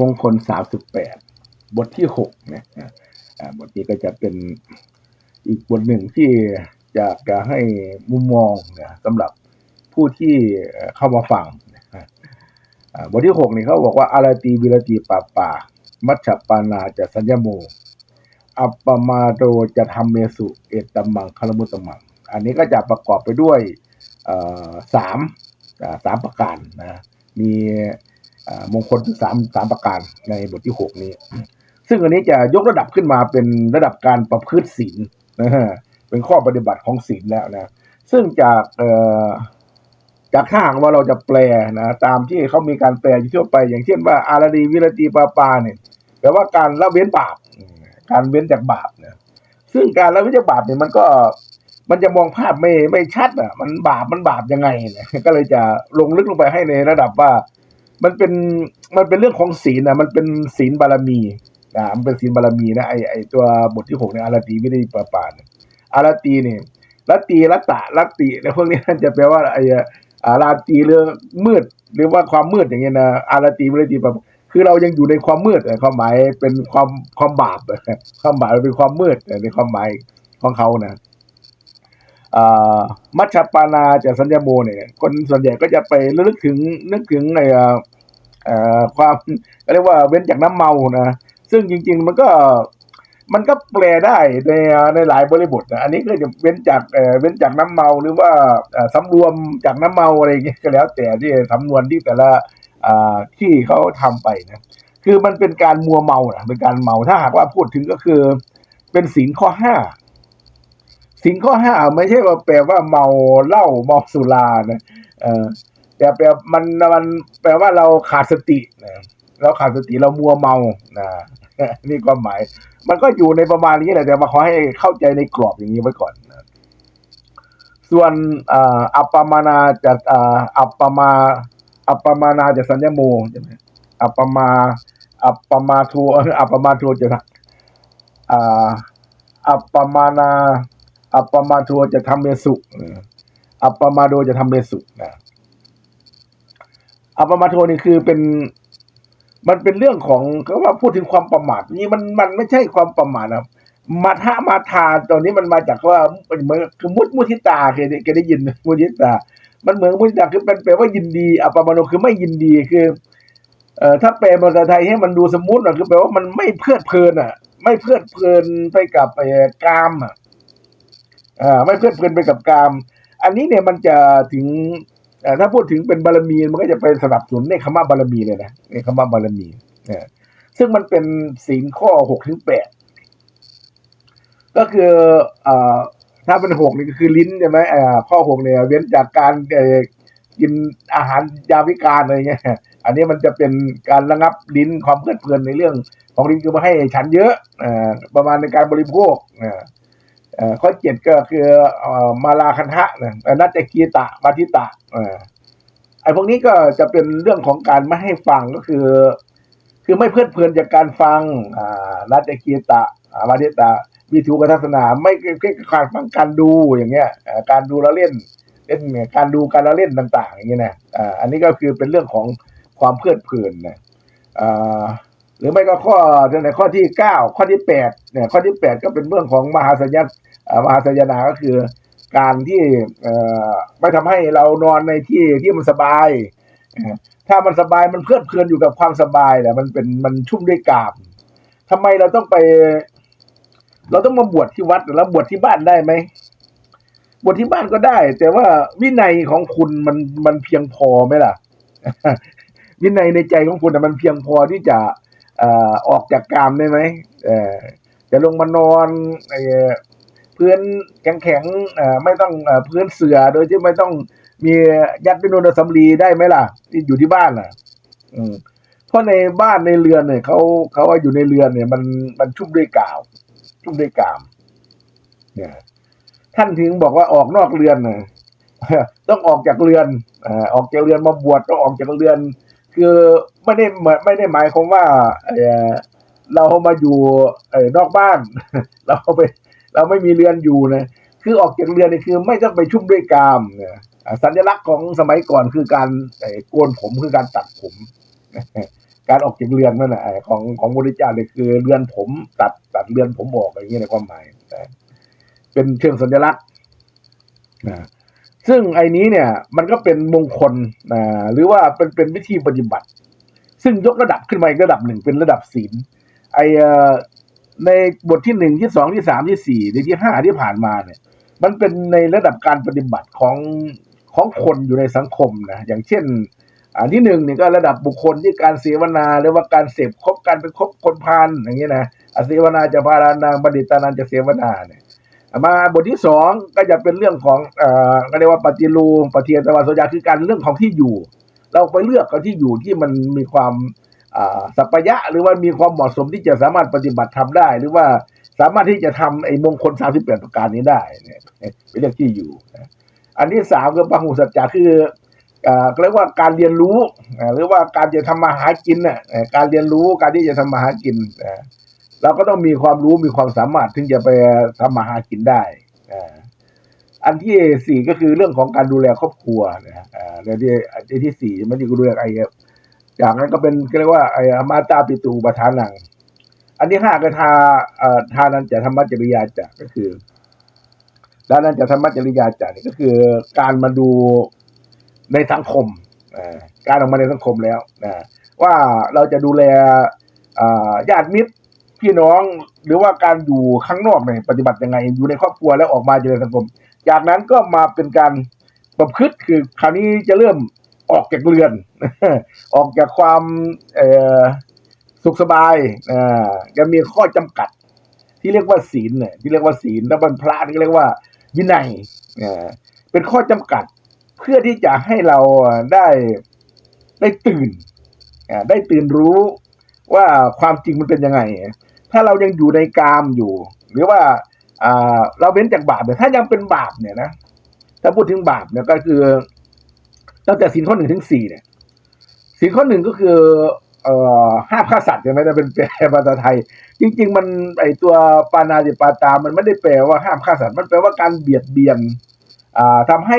มงคลสามสิบแปดบทที่หกนะอ่าบทนี้ก็จะเป็นอีกบทหนึ่งที่อยากจะให้มุมมองนะสำหรับผู้ที่เข้ามาฟังบทที่หกนี่เขาบอกว่า อารตีวิรตีปาปา มัชฌปานาจะสัญญโม อัปปมาโดจะทำเมสุ เอตมังคารมุตมัง อันนี้ก็จะประกอบไปด้วยสามสามประการนะ มี มงคลสามสามประการในบทที่หกนี้ ซึ่งอันนี้จะยกระดับขึ้นมาเป็นระดับการประพฤติศีลนะฮะเป็นข้อปฏิบัติของศีลแล้วนะ ซึ่งจากจากถ้าหากว่าเราจะแปลนะตามที่เขามีการแปลอยู่ทั่วไป อย่างเช่นว่า อารดีวิรตีปาปาเนี่ยแปลว่าการละเว้นบาปการเว้นจากบาปเนี่ยซึ่งการละเว้นจากบาปเนี่ยมันก็มันจะมองภาพไม่ไม่ชัดอะ มันบาปมันบาปยังไงเนี่ยก็เลยจะลงลึกลงไปให้ในระดับว่า มันเป็นมันเป็นเรื่องของศีลนะมันเป็นศีลบารมีอ่ามันเป็นศีลบารมีนะไอไอตัวบทที่หกเนี่ยอารตีวิรตีปาปาเนี่ยอารตีเนี่ยรัตีรัตตะรัตติเนี่ยพวกนี้จะแปลว่าไออาราตีเรื่องมืด หรือว่าความมืดอย่างเงี้ยนะอาราตีไม่ได้ตีแบคือเรายังอยู่ในความมืดแต่ความหมายเป็นความความบาปความหมายเป็นความมืดในความหมายของเขานะอ่า มัชฌปานาจะสัญญาโมเนี่ยคนส่วนใหญ่ก็จะไประลึกถึงนึกถึงในความเรียกว่าเว้นจากน้ำเมานะซึ่งจริง ๆ มันก็มันก็แปลได้ในในหลายบริบทนะอันนี้ก็จะเว้นจากเว้นจากน้ำเมาหรือว่าเอ่อสำรวมจากน้ำเมาอะไรอย่างเงี้ยก็แล้วแต่ที่สำนวนที่แต่ละที่เขาทำไปนะคือมันเป็นการมัวเมานะเป็นการเมาถ้าหากว่าพูดถึงก็คือเป็นศีลข้อห้า ศีลข้อห้าไม่ใช่ว่าแปลว่าเมาเหล้าเมาสุรานะเออแต่แปลมันมันแปลว่าเราขาดสตินะเราขาดสติเรามัวเมานะนี่ความหมาย มันก็อยู่ในประมาณนี้แหละแต่มาขอให้เข้าใจในกรอบอย่างนี้ไว้ก่อนนะส่วนอัปปมานาจะอ่าอัปปมาอัปปมานาจะสัญญาโมใช่ไหมอัปปมาอัปปมาทูอัปปมาทูจะอัปปมานา อัปปมาทูจะทำเมสุอัปปมาโดจะทำเมสุนะอัปปมาโทนี่คือเป็น มันเป็นเรื่องของเขาว่าพูดถึงความประมาทนี่มันมันไม่ใช่ความประมาทนะมาทะมาทาตอนนี้มันมาจากว่าเหมือนคือมุตมุทิตาเคยได้เคยได้ยินมุทิตา มันเหมือนมุทิตาคือเป็นแปลว่ายินดีอัปปมาโนคือไม่ยินดีคือเอ่อถ้าแปลภาษาไทยให้มันดูสมมุติอะคือแปลว่ามันไม่เพลิดเพลินอะ ไม่เพลิดเพลินไปกับไอ้กามอะ ไม่เพลิดเพลินไปกับกาม อันนี้เนี่ยมันจะถึงถ้าพูดถึงเป็นบารมีมันก็จะไปสนับสนุนในคำว่าบารมีเลยนะในคำว่าบารมีเนี่ยซึ่งมันเป็นศีลข้อหกถึงแปดก็คืออ่อถ้าเป็นหกนี่ก็คือลิ้นใช่ไหมอ่อข้อหกเนี่ยเว้นจากการกินอาหารยาวิการอะไรเงี้ย อันนี้มันจะเป็นการระงับลิ้นความเพลิดเพลินในเรื่อง ของลิ้นคือมาให้ฉันเยอะอ่อประมาณในการบริโภคอ ข้อเจ็ดก็คือมาลาคันทะนะนัจจกีตะมาทิตะอ่อไอ้พวกนี้ก็จะเป็นเรื่องของการไม่ให้ฟังก็คือ คือไม่เพลิดเพลินจากการฟังอ่านัจจกีตะอ่ามาทิตะวิทูกทัศนาไม่แค่การฟังการดูอย่างเงี้ยการดูล้วเล่นเล่นการดูการละเล่นต่าง ๆ อย่างเงี้ยนะอ่าอันนี้ก็คือเป็นเรื่องของความเพลิดเพลินนะอ่า หรือไม่ก็ข้อในข้อที่เก้าข้อที่แปดเนี่ยข้อที่แปดก็เป็นเรื่องของมหาสัญญาอ่ามหาสัญญานาก็คือการที่เอ่อไม่ทำให้เรานอนในที่ที่มันสบาย ถ้ามันสบายมันเพลิดเพลินอยู่กับความสบายแหละมันเป็นมันชุ่มด้วยกามทำไมเราต้องไป เราต้องมาบวชที่วัดแล้วบวชที่บ้านได้ไหมบทที่บ้านก็ได้ แต่ว่าวินัยของคุณมันมันเพียงพอไหมล่ะ วินัยในใจของคุณน่มันเพียงพอที่จะ ออกจากกามได้ไหมจะลงมานอนอพื้นแข็งๆไม่ต้องอพื้นเสือโดยที่ไม่ต้องมียัดด้วยนวลสำลีได้ไหมล่ะ ที่อยู่ที่บ้านน่ะ อืมเพราะในบ้านในเรือนเนี่ยเขาเขาว่าอยู่ในเรือนเนี่ย มันมันชุ่มด้วยกาว ชุ่มด้วยกาม เนี่ย ท่านถึงบอกว่าออกนอกเรือนน่ะต้องออกจากเรือนอ่อออกจากเรือนมาบวชต้องออกจากเรือน คือไม่ได้เหมือนไม่ได้หมายความว่าเอ่อเรามาอยู่อนอกบ้าน เราไป เราไม่มีเรือนอยู่นะคือออกจากเรือนนี่คือไม่ต้องไปชุ่มด้วยกามเนี่ยสัญลักษณ์ของสมัยก่อนคือการโกนผมคือการตัดผม การออกจากเรือนนั่นแหละของของบริจาคเลยคือเรือนผม ตัดตัดเรือนผมออกอย่างเงี้ยในความหมายเป็นเชิงสัญลักษณ์นะ ซึ่งไอ้นี้เนี่ยมันก็เป็นมงคลนะหรือว่าเป็นเป็นวิธีปฏิบัติ ซึ่งยกระดับขึ้นมาอีกระดับหนึ่งเป็นระดับศีลไอเอ่อในบทที่หนึ่งที่สองที่สามที่สี่ในที่ห้าที่ผ่านมาเนี่ย มันเป็นในระดับการปฏิบัติของของคนอยู่ในสังคมนะอย่างเช่น อันที่หนึ่งเนี่ยก็ระดับบุคคลที่การเสวนาหรือว่าการเสพคบกันเป็นคบคนพาลอย่างเงี้ยนะอเสวนาจะพารานังบัณฑิตานันจะเสวนาเนี่ย มาบทที่สองก็จะเป็นเรื่องของเอ่อก็เรียกว่าปฏิรูปฏิเทตวาโสยาคือการเรื่องของที่อยู่ เราไปเลือกเอาที่อยู่ที่มันมีความสัพยะ หรือว่ามีความเหมาะสมที่จะสามารถปฏิบัติทำได้ หรือว่าสามารถที่จะทำไอ้มงคล38ปดประการนี้ได้เนี่ยเป็นเรื่องที่อยู่ อันที่สามคือปหุสัจจะคือเรียกว่าการเรียนรู้หรือว่าการจะทำมาหากินน่ะการเรียนรู้การที่จะทำมาหากิน เราก็ต้องมีความรู้มีความสามารถถึงจะไปทำมาหากินได้อันที่สี่ก็คือเรื่องของการดูแลครอบครัวนะฮะอ่าในที่อันที่สี่มันจะดูแลไอ้จากนั้นก็เป็นเรียกว่าไอ้มาตาปิตูปทานัง อันที่ห้าก็ทาอ่อทานันจะธรรมจริยาจะก็คือทานันจะธรรมจริยาจะนี่ก็คือการมาดูในสังคมการออกมาในสังคมแล้วนะว่าเราจะดูแลอ่าญาติมิตร พี่น้องหรือว่าการอยู่ข้างนอกเนี่ยปฏิบัติยังไง อยู่ในครอบครัวแล้วออกมาเจอสังคม จากนั้นก็มาเป็นการประพฤติคือคราวนี้จะเริ่มออกจากเรือน ออกจากความสุขสบายจะมีข้อจำกัด ที่เรียกว่าศีลเนี่ยที่เรียกว่าศีลแล้วบรรพระที่เรียกว่าวินัยเป็นข้อจำกัดเพื่อที่จะให้เราได้ได้ตื่นได้ตื่นรู้ ว่าความจริงมันเป็นยังไง ถ้าเรายังอยู่ในกามอยู่ หรือว่าเราเว้นจากบาปเนี่ยถ้ายังเป็นบาปเนี่ยนะถ้าพูดถึงบาปเนี่ยก็คือตั้งแต่สินข้อหนึ่งถึงสี่เนี่ยสินข้อหนึ่งก็คือเอ่อห้ามฆ่าสัตว์ใช่ไหมแต่เป็นแปลภาษาไทย จริง ๆ มันไอตัวปานาติปาตา มันไม่ได้แปลว่าห้ามฆ่าสัตว์ มันแปลว่าการเบียดเบียนอ่าทำให้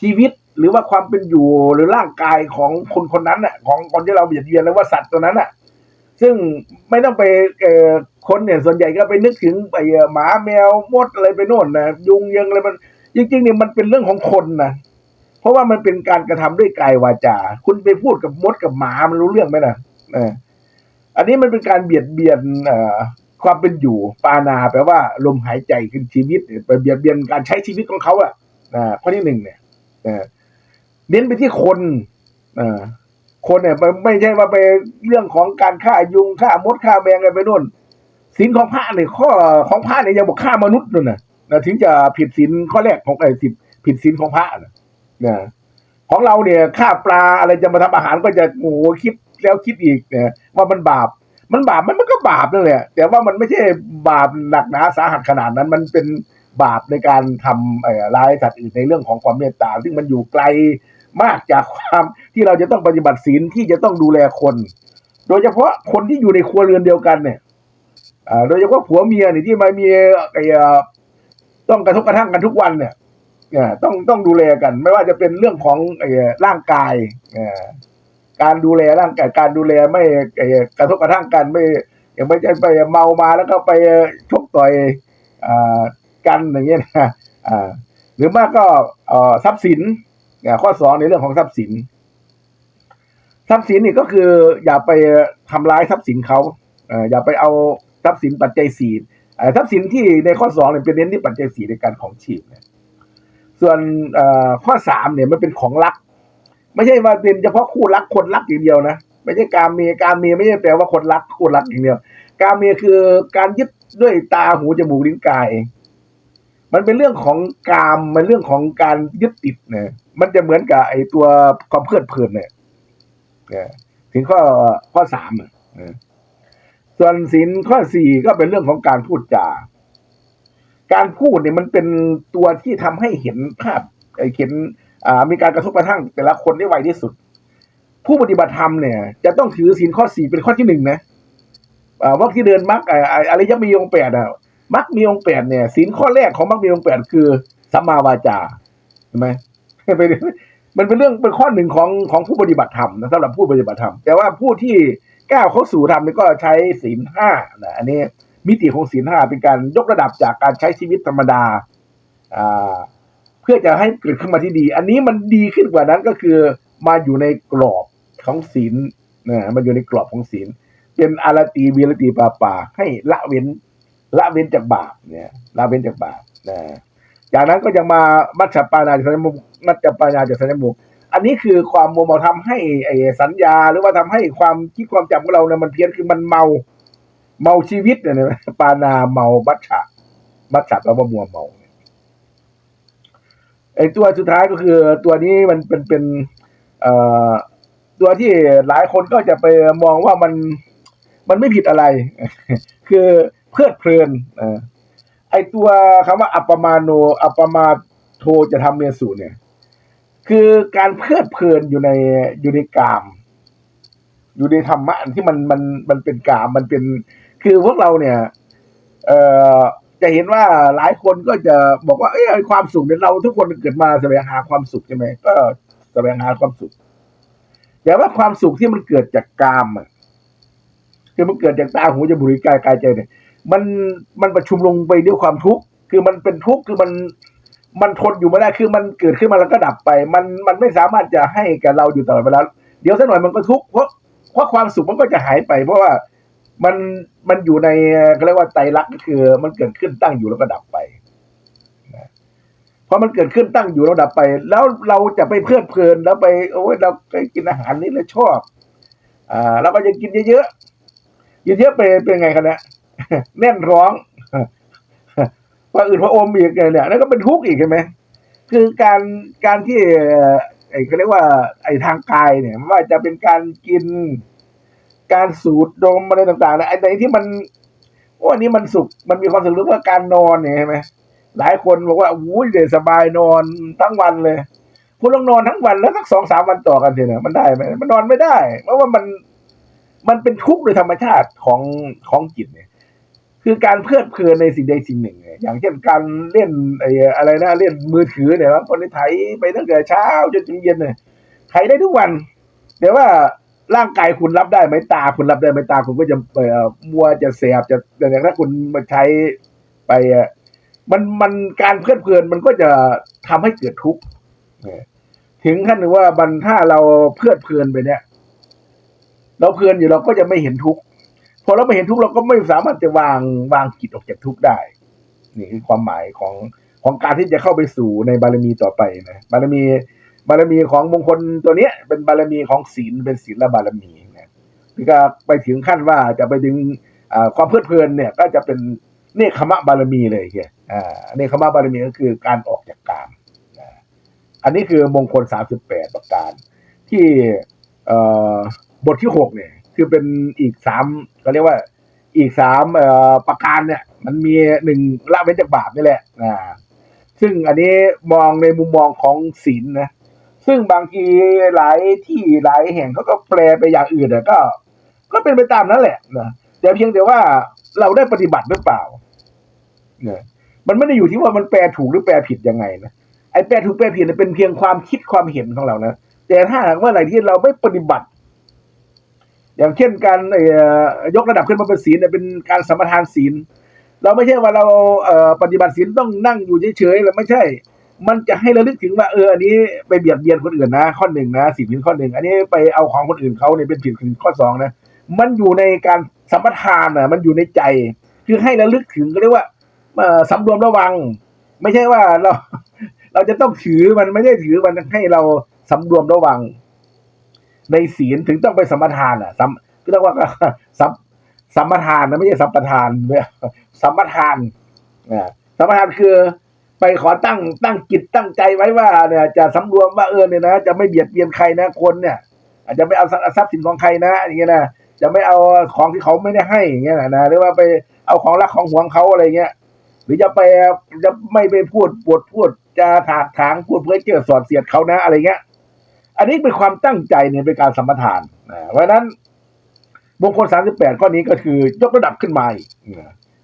ชีวิตหรือว่าความเป็นอยู่หรือร่างกายของคนคนนั้นน่ะของคนที่เราเบียดเบียนแล้วว่าสัตว์ตัวนั้นน่ะ ซึ่งไม่ต้องไปเอ่อคนเนี่ยส่วนใหญ่ก็ไปนึกถึงไปเอ่อหมาแมวมดอะไรไปโน่นนะยุงยังอะไรมัน จริงๆเนี่ยมันเป็นเรื่องของคนนะเพราะว่ามันเป็นการกระทำด้วยกายวาจา คุณไปพูดกับมดกับหมามันรู้เรื่องไหมนะอออันนี้มันเป็นการเบียดเบียนเอ่อความเป็นอยู่ปานาแปลว่าลมหายใจคือชีวิตไปเบียดเบียนการใช้ชีวิตของเขาอะอ่าข้อที่หนึ่งเนี่ยเน้นไปที่คนเออ คนเนี่ยไม่ใช่ว่าไปเรื่องของการฆ่ายุงฆ่ามดฆ่าแมงอะไรไปโน่นศีลของพระเนี่ยข้อของพระเนี่ยยังบอกฆ่ามนุษย์นู่นนะนะถึงจะผิดศีลข้อแรกของไอ้สิบผิดศีลของพระนะนะของเราเนี่ยฆ่าปลาอะไรจะมาทำอาหารก็จะโอ้คิดแล้วคิดอีกเนี่ยว่ามันบาป มันบาปมันมันก็บาปนั่นแหละแต่ว่ามันไม่ใช่บาปหนักหนาสาหัสขนาดนั้น มันเป็นบาปในการทำร้ายสัตว์อื่นในเรื่องของความเมตตา ซึ่งมันอยู่ไกลมากจากความ ที่เราจะต้องปฏิบัติศีลที่จะต้องดูแลคน โดยเฉพาะคนที่อยู่ในครัวเรือนเดียวกันเนี่ยอ่าโดยเฉพาะผัวเมียเนี่ยที่มามีไอ้ต้องกระทบกระทั่งกันทุกวันเนี่ยต้องต้องดูแลกัน ไม่ว่าจะเป็นเรื่องของไอ้ร่างกายอการดูแลร่างกายการดูแลไม่ไอ้กระทบกระทั่งกันไม่อย่างไม่ใช่ไปเมามาแล้วก็ไปชกต่อยอ่ากันอย่างเงี้ยนะอ่าหรือมากก็เอ่อทรัพย์สินข้อสองในเรื่องของทรัพย์สิน ทรัพย์สินนี่ก็คือ อย่าไปทำร้ายทรัพย์สินเขาอย่าไปเอาทรัพย์สินปัจจัยสี่เอ่อทรัพย์สินที่ในข้อสองเนี่ยเป็นเน้นที่ปัจจัยสี่ในการของชีพเนี่ยส่วนข้อสามเนี่ยมันเป็นของรัก ไม่ใช่ว่าเป็นเฉพาะคู่รักคนรักอย่างเดียวนะไม่ใช่การเมียการเมียไม่ใช่แปลว่าคนรักคู่รักอย่างเดียว การเมียคือการยึดด้วยตาหูจมูกลิ้นกาย มันเป็นเรื่องของกามมันเรื่องของการยึดติดเนี่ยมันจะเหมือนกับไอ้ตัวความเพลิดเพลินเนี่ย เออถึงข้อข้อสามส่วนศีลข้อสี่ก็เป็นเรื่องของการพูดจาการพูดเนี่ยมันเป็นตัวที่ทำให้เห็นภาพเห็นมีการกระทบกระทั่ง แต่ละคนได้ไวที่สุด ผู้ปฏิบัติธรรมเนี่ย จะต้องถือศีลข้อสี่เป็นข้อที่หนึ่งนะว่าที่เดินมรรคอ่าอ่าอริยมีองแปดอะมักมีองแปดเนี่ยศีลข้อแรกของมักมีองแปดคือสัมมาวาจาใช่ไหมไป มันเป็นเรื่องเป็นข้อหนึ่งของของผู้ปฏิบัติธรรมนะสำหรับผู้ปฏิบัติธรรม แต่ว่าผู้ที่ก้าวเข้าสู่ธรรมนี่ก็ใช้ศีลห้านะอันนี้มิติของศีลห้าเป็นการยกระดับจากการใช้ชีวิตธรรมดาอ่าเพื่อจะให้เกิดขึ้นมาที่ดี อันนี้มันดีขึ้นกว่านั้นก็คือมาอยู่ในกรอบของศีลนะมันอยู่ในกรอบของศีล เป็นอารตีวีรตีปาปาให้ละเว้นละเว้นจากบาปเนี่ยละเว้นจากบาปนะ จากนั้นก็ยังมามัชฌปานาจากสัญมุกมัชฌปานาจากสัญมุกอันนี้คือความมัวเมาทำให้ไอ้สัญญา หรือว่าทำให้ความคิดความจำของเราเนี่ยมันเพี้ยนคือมันเมา เมาชีวิตเนี่ยนะปานาเมามัชฌะมัชฌะแปลว่ามัวเมาไอ้ตัวสุดท้ายก็คือตัวนี้มันเป็นเป็นเอ่อตัวที่หลายคนก็จะไปมองว่ามันมันไม่ผิดอะไร คือเพลิดเพลินเออ ไอตัวคำว่าอัปมาโน อัปมาโทจะทำเมสุเนี่ย คือการเพลิดเพลินอยู่ในอยู่ในกาม อยู่ในธรรมะที่มันมันมันเป็นกามมันเป็น คือพวกเราเนี่ย เอ่อจะเห็นว่าหลายคนก็จะบอกว่าเอ้ยไอ้ความสุขเนี่ยเราทุกคนเกิดมาแสวงหาความสุขใช่ไหมก็แสวงหาความสุขแต่ว่าความสุขที่มันเกิดจากกามอะคือมันเกิดจากตาหูจมูกลิ้นกายกายใจเนี่ย มันมันประชุมลงไปด้วยความทุกข์คือมันเป็นทุกข์คือมันมันทนอยู่ไม่ได้คือมันเกิดขึ้นมาแล้วก็ดับไป มันมันไม่สามารถจะให้กับเราอยู่ตลอดเวลาเดี๋ยวสักหน่อยมันก็ทุกข์เพราะเพราะความสุขมันก็จะหายไป เพราะว่ามันมันอยู่ในเขาเรียกว่าไตรลักษณ์ก็คือ มันเกิดขึ้นตั้งอยู่แล้วก็ดับไปนะพอมันเกิดขึ้นตั้งอยู่แล้วดับไป แล้วเราจะไปเพลิดเพลินแล้วไปโอ้ยเราไปกินอาหารนี้แล้วชอบ อ่าเราก็จะกินเยอะๆเยอะๆไปเป็นไงคะเนี่ย แน่นท้องว่าอื่นพระอมอีกเนี่ยนั่นก็เป็นทุกข์อีกใช่ไหมคือการการที่อ่อไอ้เขาเรียกว่า ไอ้ทางกายเนี่ยไม่ว่าจะเป็นการกิน การสูดดมอะไรต่างๆนะไอ้ไหนที่มันโอ้อันนี้มันสุขมันมีความสุขหรือว่าการนอนเนี่ยใช่ไหมหลายคนบอกว่าอู้ยเดี๋ยวสบายนอนทั้งวันเลย คุณต้องนอนทั้งวันแล้วสักสองสามวันต่อกันเถอะนะมันได้ไหมมันนอนไม่ได้ เพราะว่ามันมันเป็นทุกข์โดยธรรมชาติของของจิตเนี่ย คือการเพลิดเพลินในสิ่งใดสิ่งหนึ่ง อย่างเช่นการเล่นไอ้อะไรนะเล่นมือถือเนี่ยบาคนไถไปตั้งแต่เช้าจนถึงเย็นเนี่ยไถได้ทุกวัน แต่ว่าร่างกายคุณรับได้ไหมตาคุณรับได้ไหมตาคุณก็จะเอ่อมัวจะแสบจะอย่างถ้าคุณมาใช้ไปอะมันมันการเพลิดเพลินมันก็จะทำให้เกิดทุกข์ถึงขั้นว่ามันถ้าเราเพลิดเพลินไปเนี่ย เราเพลินอยู่เราก็จะไม่เห็นทุกข์ อเราไม่เห็นทุกข์เราก็ไม่สามารถจะวางวางจิตออกจากทุกข์ได้ นี่คือความหมายของของการที่จะเข้าไปสู่ในบารมีต่อไปนะบารมีบารมีของมงคลตัวเนี้ย เป็นบารมีของศีลเป็นศีลและบารมีนะนี่ก็ไปถึงขั้นว่าจะไปถึงความเพลิดเพลินเนี่ย ก็จะเป็นเนคขมะบารมีเลยเฮียอ่าเนคขมะบารมีก็คือการออกจากกามนะอันนี้คือมงคลสามสิบแปดประการ ที่บทที่หกเนี่ย คือเป็นอีกสามเขาเรียกว่า อีกสามประการเนี่ย มันมีหนึ่งละเว้นจากบาปนี่แหละอ่าซึ่งอันนี้มองในมุมมองของศีลนะซึ่งบางทีหลายที่หลายแห่งเขาก็แปลไปอย่างอื่นก็ ก็เป็นไปตามนั้นแหละนะแต่เพียงแต่ว่าเราได้ปฏิบัติหรือเปล่าเนี่ยมันไม่ได้อยู่ที่ว่ามันแปลถูกหรือแปลผิดยังไงนะไอ้แปลถูกแปลผิดเนี่ยเป็นเพียงความคิดความเห็นของเรานะแต่ถ้าหากว่าอะไรที่เราไม่ปฏิบัติ อย่างเช่นการเอ่อยกระดับขึ้นมาเป็นศีลเนี่ยเป็นการสมทานศีล เราไม่ใช่ว่าเราเปฏิบัติศีลต้องนั่งอยู่เฉยๆแล้วไม่ใช่ มันจะให้ระลึกถึงว่าเอออันนี้ไปเบียดเบียนคนอื่นนะ ข้อหนึ่งนะสิ่งผิดข้อหนึ่งอันนี้ไปเอาของคนอื่นเขาเนี่ยเป็นผิดข้อสองนะมันอยู่ในการสัมปทานอะ มันอยู่ในใจคือให้ระลึกถึงก็เรียกว่าเอ่อสำรวมระวัง ไม่ใช่ว่าเรา เราจะต้องถือมันไม่ได้ถือมันให้เราสำรวมระวัง ในศีลถึงต้องไปสัมปทานอะสัมก็เรียกว่าสัมสัมปทานนะไม่ใช่สัมปทานเนี่ยสัมปทานอ่าสัมปทานคือไปขอตั้งตั้งจิตตั้งใจไว้ว่าเนี่ยจะสำรวมว่าเออเนี่ยนะจะไม่เบียดเบียนใครนะคนเนี่ย อาจจะไม่เอาทรัพย์สินของใครนะอย่างเงี้ยนะจะไม่เอาของที่เขาไม่ได้ให้อย่างเงี้ยนะหรือว่าไปเอาของรักของหวงเขาอะไรเงี้ย หรือจะไปจะไม่ไปพูดปวดพูดจะถากถางพูดเพื่อเจอสอดเสียดเขานะอะไรเงี้ย อันนี้เป็นความตั้งใจเนี่ยเป็นการสัมปทานนะเพราะนั้นมงคลสามสิบแปดข้อนี้ก็คือยกระดับขึ้นมาอีก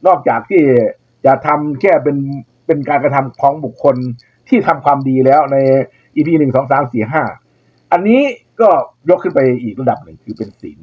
นอกจากที่จะทำแค่เป็นเป็นการกระทำของบุคคลที่ทำความดีแล้วในอีพีหนึ่งสองสามสี่ห้าอันนี้ก็ยกขึ้นไปอีกระดับหนึ่งคือเป็นศีล